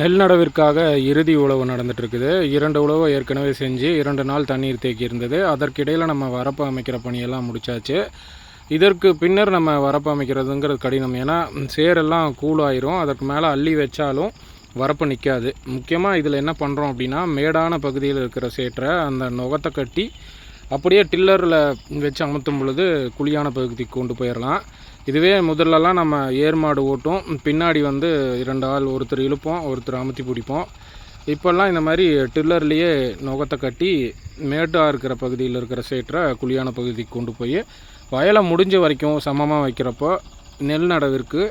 நெல் நடவிற்காக இறுதி உழவு நடந்துகிட்ருக்குது இரண்டு உழவை ஏற்கனவே செஞ்சு இரண்டு நாள் தண்ணீர் தேக்கியிருந்தது. அதற்கிடையில் நம்ம வரப்பு அமைக்கிற பணியெல்லாம் முடிச்சாச்சு. இதற்கு பின்னர் நம்ம வரப்பு அமைக்கிறதுங்கிறது கடினம். ஏன்னா சேரெல்லாம் கூலாயிரும் அதற்கு மேலே அள்ளி வச்சாலும் வரப்பு நிற்காது முக்கியமாக இதில் என்ன பண்ணுறோம் அப்படின்னா மேடான பகுதியில் இருக்கிற சேற்றை அந்த நுகத்தை கட்டி அப்படியே டில்லரில் வச்சு அமுத்தும் பொழுது குழியான பகுதிக்கு கொண்டு போயிடலாம் இதுவே முதல்லலாம் நம்ம ஏர் மாடு ஓட்டும். பின்னாடி வந்து இரண்டு ஆள் ஒருத்தர் இழுப்போம் ஒருத்தர் அமுத்தி பிடிப்போம். இப்போல்லாம் இந்த மாதிரி டில்லர்லேயே நுகத்தை கட்டி மேட்டாக இருக்கிற பகுதியில் இருக்கிற சேற்றை குழியான பகுதிக்கு கொண்டு போய் வயலை முடிஞ்ச வரைக்கும் சமமாக வைக்கிறப்போ நெல் நடவிற்கு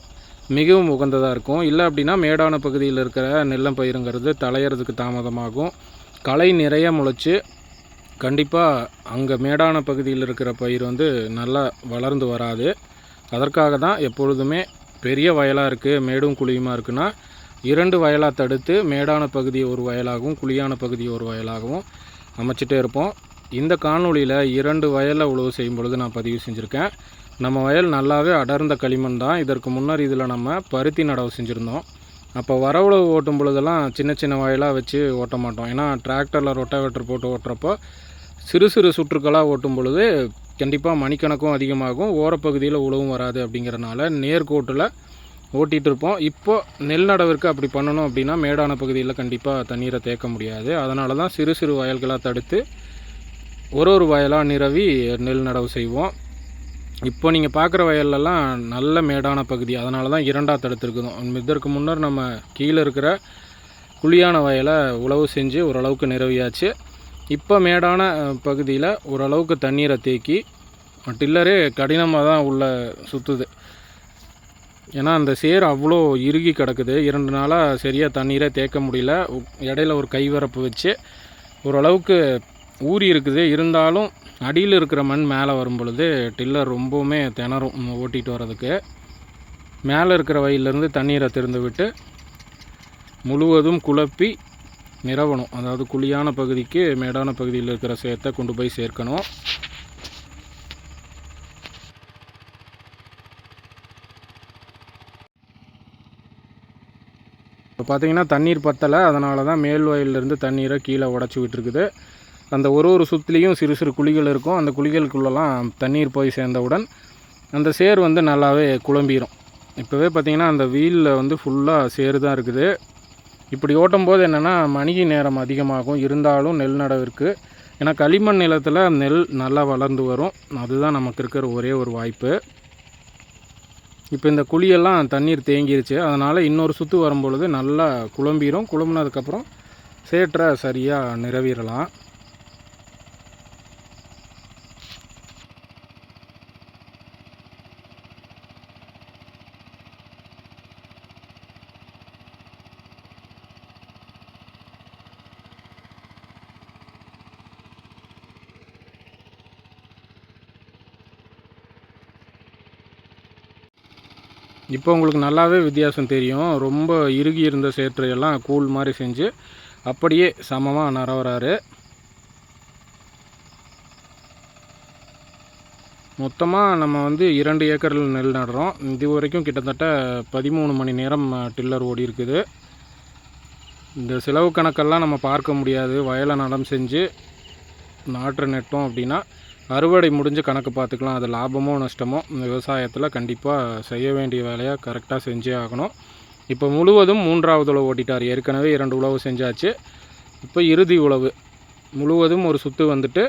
மிகவும் உகந்ததாக இருக்கும். இல்லை அப்படின்னா மேடான பகுதியில் இருக்கிற நெல்லம் பயிருங்கிறது தலையறதுக்கு தாமதமாகும். களை நிறைய முளைச்சி கண்டிப்பாக அங்கே மேடான பகுதியில் இருக்கிற பயிர் வந்து நல்லா வளர்ந்து வராது. அதற்காக தான் எப்பொழுதுமே பெரிய வயலாக இருக்குது மேடும் குழியுமா இருக்குன்னா இரண்டு வயலாக தடுத்து மேடான பகுதி ஒரு வயலாகவும் குழியான பகுதி ஒரு வயலாகவும் அமைச்சிட்டே இருப்போம். இந்த காணொளியில் இரண்டு வயலில் உழவு செய்யும் பொழுது நான் பதிவு செஞ்சுருக்கேன். நம்ம வயல் நல்லாவே அடர்ந்த களிமண் தான். இதற்கு முன்னர் இதில் நம்ம பருத்தி நடவு செஞ்சுருந்தோம். அப்போ வரவுழவு ஓட்டும் பொழுதெல்லாம் சின்ன சின்ன வயலாக வச்சு ஓட்ட மாட்டோம். ஏன்னா டிராக்டரில் ரொட்டாவேட்டர் போட்டு ஓட்டுறப்போ சிறு சிறு சுற்றுக்களாக ஓட்டும் பொழுது கண்டிப்பாக மணிக்கணக்கும் அதிகமாகும். ஓரப்பகுதியில் உழவும் வராது அப்படிங்கிறனால நேர்கோட்டில் ஓட்டிகிட்டு இருப்போம். இப்போது நெல் நடவிற்கு அப்படி பண்ணணும் அப்படின்னா மேடான பகுதியில் கண்டிப்பாக தண்ணீரை தேக்க முடியாது. அதனால தான் சிறு சிறு வயல்களாக தடுத்து ஒரு ஒரு வயலாக நிரவி நெல் நடவு செய்வோம். இப்போ நீங்கள் பார்க்குற வயல்லலாம் நல்ல மேடான பகுதி. அதனால தான் இரண்டாக தடுத்துருக்குதோம் இதற்கு முன்னர் நம்ம கீழே இருக்கிற குழியான வயலை உழவு செஞ்சு ஓரளவுக்கு நிரவியாச்சு. இப்போ மேடான பகுதியில் ஓரளவுக்கு தண்ணீரை தேக்கி டில்லரே கடினமாக தான் உள்ள சுற்றுது ஏன்னா அந்த சேர் அவ்வளோ இறுகி கிடக்குது. இரண்டு நாளாக சரியாக தண்ணீரே தேக்க முடியல. இடையில ஒரு கைவரப்பு வச்சு ஓரளவுக்கு ஊறி இருக்குது. இருந்தாலும் அடியில் இருக்கிற மண் மேலே வரும் பொழுது டில்லர் ரொம்பவுமே திணறும் ஓட்டிகிட்டு வர்றதுக்கு. மேலே இருக்கிற வயல்லேருந்து தண்ணீரை திறந்து விட்டு முழுவதும் குழப்பி நிரவணும் அதாவது குழியான பகுதிக்கு மேடான பகுதியில் இருக்கிற சேத்தை கொண்டு போய் சேர்க்கணும். இப்போ பார்த்தீங்கன்னா தண்ணீர் பத்தலை. அதனால தான் மேல் வயல்லேருந்து தண்ணீரை கீழே உடச்சி விட்டுருக்குது. அந்த ஒரு ஒரு சுற்றுலேயும் சிறு சிறு குழிகள் இருக்கும். அந்த குழிகளுக்குள்ளெல்லாம் தண்ணீர் போய் சேர்ந்தவுடன் அந்த சேர் வந்து நல்லாவே குழம்பிடும் இப்போவே பார்த்திங்கன்னா அந்த வீலில் வந்து ஃபுல்லாக சேரு தான் இருக்குது. இப்படி ஓட்டும் போது என்னென்னா மணிக்கு நேரம் அதிகமாகும். இருந்தாலும் நெல் நடவிற்கு ஏன்னா களிமண் நிலத்தில் நெல் நல்லா வளர்ந்து வரும். அதுதான் நமக்கு இருக்கிற ஒரே ஒரு வாய்ப்பு. இப்போ இந்த குழியெல்லாம் தண்ணீர் தேங்கிருச்சு. அதனால் இன்னொரு சுற்று வரும்பொழுது நல்லா குழம்பிடும் குழம்புனதுக்கப்புறம் சேற்றை சரியாக நிறவிடலாம் இப்போ உங்களுக்கு நல்லாவே வித்தியாசம் தெரியும். ரொம்ப இறுகி இருந்த சேற்றையெல்லாம் கூழ் மாதிரி செஞ்சு அப்படியே சமமாக நரவறாரு. மொத்தமாக நம்ம வந்து இரண்டு ஏக்கரில் நெல் நடுறோம். இது வரைக்கும் கிட்டத்தட்ட பதிமூணு மணி நேரம் டில்லர் ஓடி இருக்குது. இந்த செலவு கணக்கெல்லாம் நம்ம பார்க்க முடியாது. வயலை நடம் செஞ்சு நாற்று நட்டோம் அப்படின்னா அறுவடை முடிஞ்சு கணக்கு பார்த்துக்கலாம். அது லாபமோ நஷ்டமோ இந்த விவசாயத்தில் கண்டிப்பாக செய்ய வேண்டிய வேலையாக கரெக்டாக செஞ்சே ஆகணும். இப்போ முழுவதும் மூன்றாவது உழவு ஓட்டிட்டார். ஏற்கனவே இரண்டு உழவு செஞ்சாச்சு. இப்போ இறுதி உழவு. முழுவதும் ஒரு சுற்று வந்துட்டு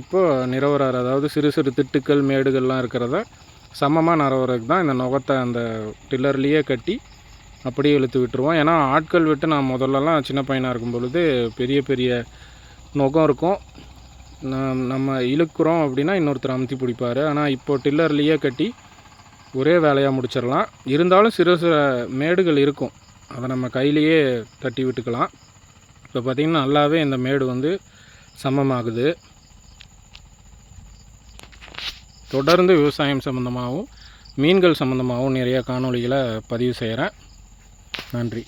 இப்போ நிறவரார் அதாவது சிறு சிறு திட்டுக்கள் மேடுகள்லாம் இருக்கிறத சமமாக நிறவறதுக்கு தான் இந்த நுகத்தை அந்த டில்லர்லேயே கட்டி அப்படியே இழுத்து விட்டுருவோம். ஏன்னா ஆட்கள் விட்டு நான் முதல்லலாம் சின்ன பையனாக இருக்கும் பொழுது பெரிய பெரிய நுகம் இருக்கும். நம்ம இழுக்கிறோம் அப்படின்னா இன்னொருத்தர் அமுத்தி பிடிப்பார். ஆனால் இப்போ டில்லர்லேயே கட்டி ஒரே வேலையாக முடிச்சிடலாம். இருந்தாலும் சிறு சிறு மேடுகள் இருக்கும். அதை நம்ம கையிலேயே தட்டி விட்டுக்கலாம். இப்போ பார்த்திங்கன்னா நல்லாவே இந்த மேடு வந்து சமமாகுது. தொடர்ந்து விவசாயம் சம்மந்தமாகவும் மீன்கள் சம்மந்தமாகவும் நிறைய காணொளிகளை பதிவு செய்கிறேன். நன்றி.